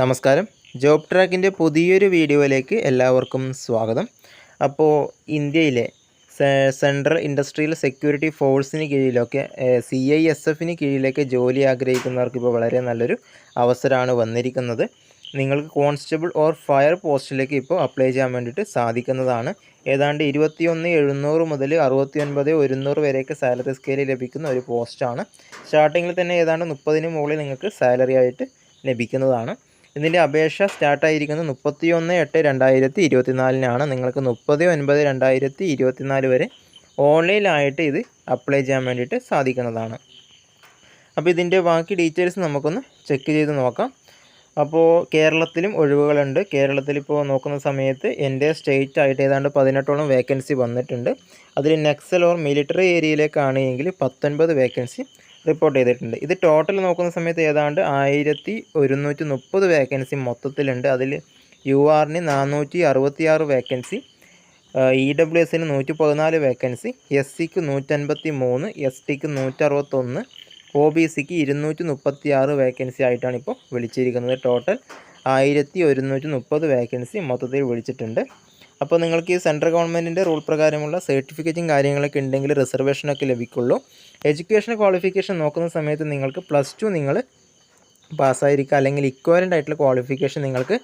നമസ്കാരം. ജോബ് ട്രാക്കിന്റെ പുതിയൊരു വീഡിയോയിലേക്ക് എല്ലാവർക്കും സ്വാഗതം. അപ്പോൾ ഇന്ത്യയിലെ സെൻട്രൽ ഇൻഡസ്ട്രിയൽ സെക്യൂരിറ്റി ഫോഴ്സിന് കീഴിലൊക്കെ സി ഐ എസ് എഫിന് കീഴിലൊക്കെ ജോലി ആഗ്രഹിക്കുന്നവർക്ക് ഇപ്പോൾ വളരെ നല്ലൊരു അവസരമാണ് വന്നിരിക്കുന്നത്. നിങ്ങൾക്ക് കോൺസ്റ്റബിൾ ഓർ ഫയർ പോസ്റ്റിലേക്ക് ഇപ്പോൾ അപ്ലൈ ചെയ്യാൻ വേണ്ടിയിട്ട് സാധിക്കുന്നതാണ്. ഏതാണ്ട് ഇരുപത്തിയൊന്ന് എഴുന്നൂറ് മുതൽ അറുപത്തി ഒൻപത് ഒരുന്നൂറ് വരെയൊക്കെ സാലറി സ്കെയിൽ ലഭിക്കുന്ന ഒരു പോസ്റ്റാണ്. സ്റ്റാർട്ടിങ്ങിൽ തന്നെ ഏതാണ്ട് മുപ്പതിന് മുകളിൽ നിങ്ങൾക്ക് സാലറി ആയിട്ട് ലഭിക്കുന്നതാണ്. ഇതിന്റെ അപേക്ഷ സ്റ്റാർട്ടായിരിക്കുന്നത് മുപ്പത്തി ഒന്ന് എട്ട് രണ്ടായിരത്തി ഇരുപത്തിനാലിനാണ്. നിങ്ങൾക്ക് മുപ്പത് ഒൻപത് രണ്ടായിരത്തി ഇരുപത്തിനാല് വരെ ഓൺലൈനായിട്ട് ഇത് അപ്ലൈ ചെയ്യാൻ വേണ്ടിയിട്ട് സാധിക്കുന്നതാണ്. അപ്പോൾ ഇതിന്റെ ബാക്കി ഡീറ്റെയിൽസ് നമുക്കൊന്ന് ചെക്ക് ചെയ്ത് നോക്കാം. അപ്പോൾ കേരളത്തിലും ഒഴിവുകളുണ്ട്. കേരളത്തിൽ ഇപ്പോൾ നോക്കുന്ന സമയത്ത് എന്റെ സ്റ്റേറ്റ് ആയിട്ട് ഏതാണ്ട് പതിനെട്ടോളം വേക്കൻസി വന്നിട്ടുണ്ട്. അതിൽ നെക്സൽ ഓർ മിലിറ്ററി ഏരിയയിലേക്കാണെങ്കിൽ പത്തൊൻപത് വേക്കൻസി റിപ്പോർട്ട് ചെയ്തിട്ടുണ്ട്. ഇത് ടോട്ടൽ നോക്കുന്ന സമയത്ത് ഏതാണ്ട് ആയിരത്തി ഒരുന്നൂറ്റി മുപ്പത് വേക്കൻസി മൊത്തത്തിലുണ്ട്. അതിൽ യു ആറിന് നാനൂറ്റി അറുപത്തി ആറ് വേക്കൻസി ഇ ഡബ്ല്യു എസിന് നൂറ്റി പതിനാല് വേക്കൻസി എസ് സിക്ക് നൂറ്റൻപത്തി മൂന്ന് എസ് ടിക്ക് നൂറ്ററുപത്തൊന്ന് ഒ ബി സിക്ക് ഇരുന്നൂറ്റി മുപ്പത്തി ആറ് വേക്കൻസി ആയിട്ടാണ് ഇപ്പോൾ വിളിച്ചിരിക്കുന്നത്. ടോട്ടൽ ആയിരത്തി ഒരുന്നൂറ്റി മുപ്പത് വേക്കൻസി മൊത്തത്തിൽ വിളിച്ചിട്ടുണ്ട്. അപ്പോൾ നിങ്ങൾക്ക് ഈ സെൻട്രൽ ഗവൺമെന്റിന്റെ റൂൾ പ്രകാരമുള്ള സർട്ടിഫിക്കറ്റും കാര്യങ്ങളൊക്കെ ഉണ്ടെങ്കിൽ റിസർവേഷനൊക്കെ ലഭിക്കുള്ളൂ. എഡ്യൂക്കേഷൻ ക്വാളിഫിക്കേഷൻ നോക്കുന്ന സമയത്ത് നിങ്ങൾക്ക് പ്ലസ് ടു നിങ്ങൾ പാസ്സായിരിക്കുക. അല്ലെങ്കിൽ ഇക്വലന്റ് ആയിട്ടുള്ള ക്വാളിഫിക്കേഷൻ നിങ്ങൾക്ക്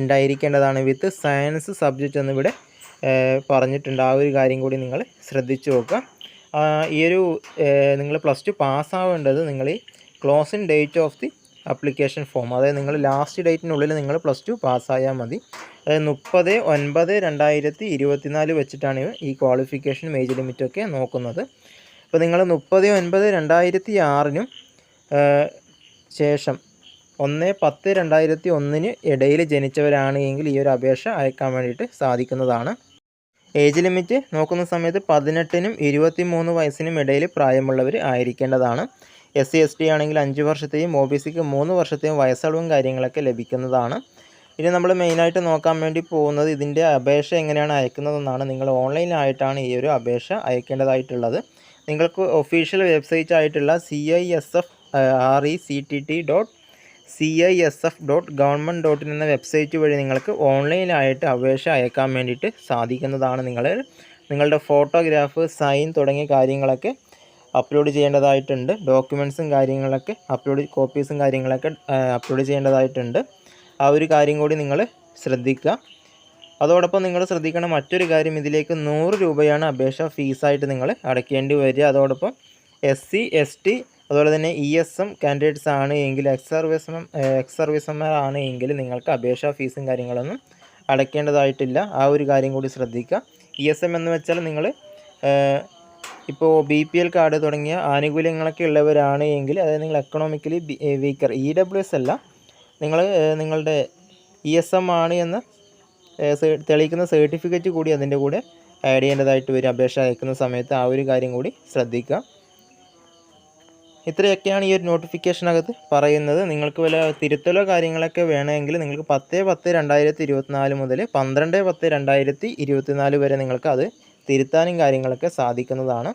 ഉണ്ടായിരിക്കേണ്ടതാണ്. വിത്ത് സയൻസ് സബ്ജക്റ്റ് എന്നിവിടെ പറഞ്ഞിട്ടുണ്ട്. ആ ഒരു കാര്യം കൂടി നിങ്ങൾ ശ്രദ്ധിച്ചു നോക്കുക. ഈ ഒരു നിങ്ങൾ പ്ലസ് ടു പാസ്സാവേണ്ടത് നിങ്ങൾ ഈ closing date of the application form അതായത് നിങ്ങൾ ലാസ്റ്റ് ഡേറ്റിനുള്ളിൽ നിങ്ങൾ പ്ലസ് ടു പാസ്സായാൽ മതി. അതായത് മുപ്പത് ഒൻപത് രണ്ടായിരത്തി ഇരുപത്തിനാല് വെച്ചിട്ടാണ് ഈ ക്വാളിഫിക്കേഷൻ ഏജ് ലിമിറ്റൊക്കെ നോക്കുന്നത്. അപ്പോൾ നിങ്ങൾ മുപ്പത് ഒൻപത് രണ്ടായിരത്തി ആറിനും ശേഷം ഒന്ന് പത്ത് രണ്ടായിരത്തി ഒന്നിന് ഇടയിൽ ജനിച്ചവരാണ് എങ്കിൽ ഈ ഒരു അപേക്ഷ അയക്കാൻ വേണ്ടിയിട്ട് സാധിക്കുന്നതാണ്. ഏജ് ലിമിറ്റ് നോക്കുന്ന സമയത്ത് പതിനെട്ടിനും ഇരുപത്തി മൂന്ന് വയസ്സിനും ഇടയിൽ പ്രായമുള്ളവർ ആയിരിക്കേണ്ടതാണ്. എസ് സി എസ് ടി ആണെങ്കിൽ അഞ്ച് വർഷത്തെയും ഒ ബി സിക്ക് മൂന്ന് വർഷത്തെയും വയസ്സളവും കാര്യങ്ങളൊക്കെ ലഭിക്കുന്നതാണ്. ഇനി നമ്മൾ മെയിനായിട്ട് നോക്കാൻ വേണ്ടി പോകുന്നത് ഇതിന്റെ അപേക്ഷ എങ്ങനെയാണ് അയക്കുന്നതെന്നാണ്. നിങ്ങൾ ഓൺലൈനായിട്ടാണ് ഈ ഒരു അപേക്ഷ അയക്കേണ്ടതായിട്ടുള്ളത്. നിങ്ങൾക്ക് ഒഫീഷ്യൽ വെബ്സൈറ്റ് ആയിട്ടുള്ള C I S F R E C T T dot C I S F dot government dot in എന്ന വെബ്സൈറ്റ് വഴി നിങ്ങൾക്ക് ഓൺലൈനായിട്ട് അപേക്ഷ അയക്കാൻ വേണ്ടിയിട്ട് സാധിക്കുന്നതാണ് നിങ്ങൾ നിങ്ങളുടെ ഫോട്ടോഗ്രാഫ് സൈൻ തുടങ്ങിയ കാര്യങ്ങളൊക്കെ അപ്ലോഡ് ചെയ്യേണ്ടതായിട്ടുണ്ട്. ഡോക്യുമെൻസും കാര്യങ്ങളൊക്കെ അപ്ലോഡ് കോപ്പീസും കാര്യങ്ങളൊക്കെ അപ്ലോഡ് ചെയ്യേണ്ടതായിട്ടുണ്ട്. ആ ഒരു കാര്യം കൂടി നിങ്ങൾ ശ്രദ്ധിക്കുക. അതോടൊപ്പം നിങ്ങൾ ശ്രദ്ധിക്കേണ്ട മറ്റൊരു കാര്യം ഇതിലേക്ക് നൂറ് രൂപയാണ് അപേക്ഷ ഫീസായിട്ട് നിങ്ങൾ അടയ്ക്കേണ്ടി വരിക. അതോടൊപ്പം എസ് സി എസ് ടി അതുപോലെ തന്നെ ഇ എസ് എം കാൻഡിഡേറ്റ്സ് ആണ് എങ്കിൽ എക്സ് സർവീസ് എക്സ് സർവീസന്മാർ ആണ് എങ്കിൽ നിങ്ങൾക്ക് അപേക്ഷാ ഫീസും കാര്യങ്ങളൊന്നും അടയ്ക്കേണ്ടതായിട്ടില്ല. ആ ഒരു കാര്യം കൂടി ശ്രദ്ധിക്കുക. ഇ എസ് എം എന്ന് വെച്ചാൽ നിങ്ങൾ ഇപ്പോൾ ബി പി എൽ കാർഡ് തുടങ്ങിയ ആനുകൂല്യങ്ങളൊക്കെ ഉള്ളവരാണ് എങ്കിൽ അതായത് നിങ്ങൾ economically weaker E W S അല്ല നിങ്ങൾ നിങ്ങളുടെ ഇ എസ് എം ആണ് എന്ന് തെളിയിക്കുന്ന സർട്ടിഫിക്കറ്റ് കൂടി അതിന്റെ കൂടെ ആഡ് ചെയ്യേണ്ടതായിട്ട് വരും. അപേക്ഷ അയക്കുന്ന സമയത്ത് ആ ഒരു കാര്യം കൂടി ശ്രദ്ധിക്കുക. ഇത്രയൊക്കെയാണ് ഈ ഒരു നോട്ടിഫിക്കേഷനകത്ത് പറയുന്നത്. നിങ്ങൾക്ക് വല്ല തിരുത്തലോ കാര്യങ്ങളൊക്കെ വേണമെങ്കിൽ നിങ്ങൾക്ക് പത്ത് പത്ത് രണ്ടായിരത്തി ഇരുപത്തിനാല് മുതൽ പന്ത്രണ്ട് പത്ത് രണ്ടായിരത്തി ഇരുപത്തിനാല് വരെ നിങ്ങൾക്ക് അത് തിരുത്താനും കാര്യങ്ങളൊക്കെ സാധിക്കുന്നതാണ്.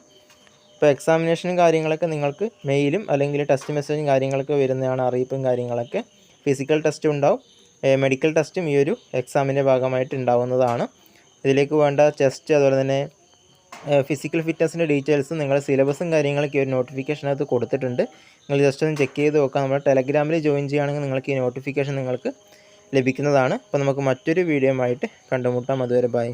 ഇപ്പോൾ എക്സാമിനേഷനും കാര്യങ്ങളൊക്കെ നിങ്ങൾക്ക് മെയിലും അല്ലെങ്കിൽ ടെസ്റ്റ് മെസ്സേജും കാര്യങ്ങളൊക്കെ വരുന്നതാണ് അറിയിപ്പും കാര്യങ്ങളൊക്കെ. ഫിസിക്കൽ ടെസ്റ്റും ഉണ്ടാവും. മെഡിക്കൽ ടെസ്റ്റും ഈ ഒരു എക്സാമിന്റെ ഭാഗമായിട്ട് ഉണ്ടാവുന്നതാണ്. ഇതിലേക്ക് വേണ്ട ചെസ്റ്റ് അതുപോലെ തന്നെ ഫിസിക്കൽ ഫിറ്റ്നസിന്റെ ഡീറ്റെയിൽസും നിങ്ങളുടെ സിലബസും കാര്യങ്ങളൊക്കെ ഒരു നോട്ടിഫിക്കേഷനകത്ത് കൊടുത്തിട്ടുണ്ട്. നിങ്ങൾ ജസ്റ്റ് ഒന്ന് ചെക്ക് ചെയ്ത് നോക്കാം നമ്മുടെ ടെലഗ്രാമിൽ ജോയിൻ ചെയ്യുകയാണെങ്കിൽ നിങ്ങൾക്ക് ഈ നോട്ടിഫിക്കേഷൻ നിങ്ങൾക്ക് ലഭിക്കുന്നതാണ്. അപ്പോൾ നമുക്ക് മറ്റൊരു വീഡിയോ ആയിട്ട് കണ്ടുമുട്ടാം. അതുവരെ ബൈ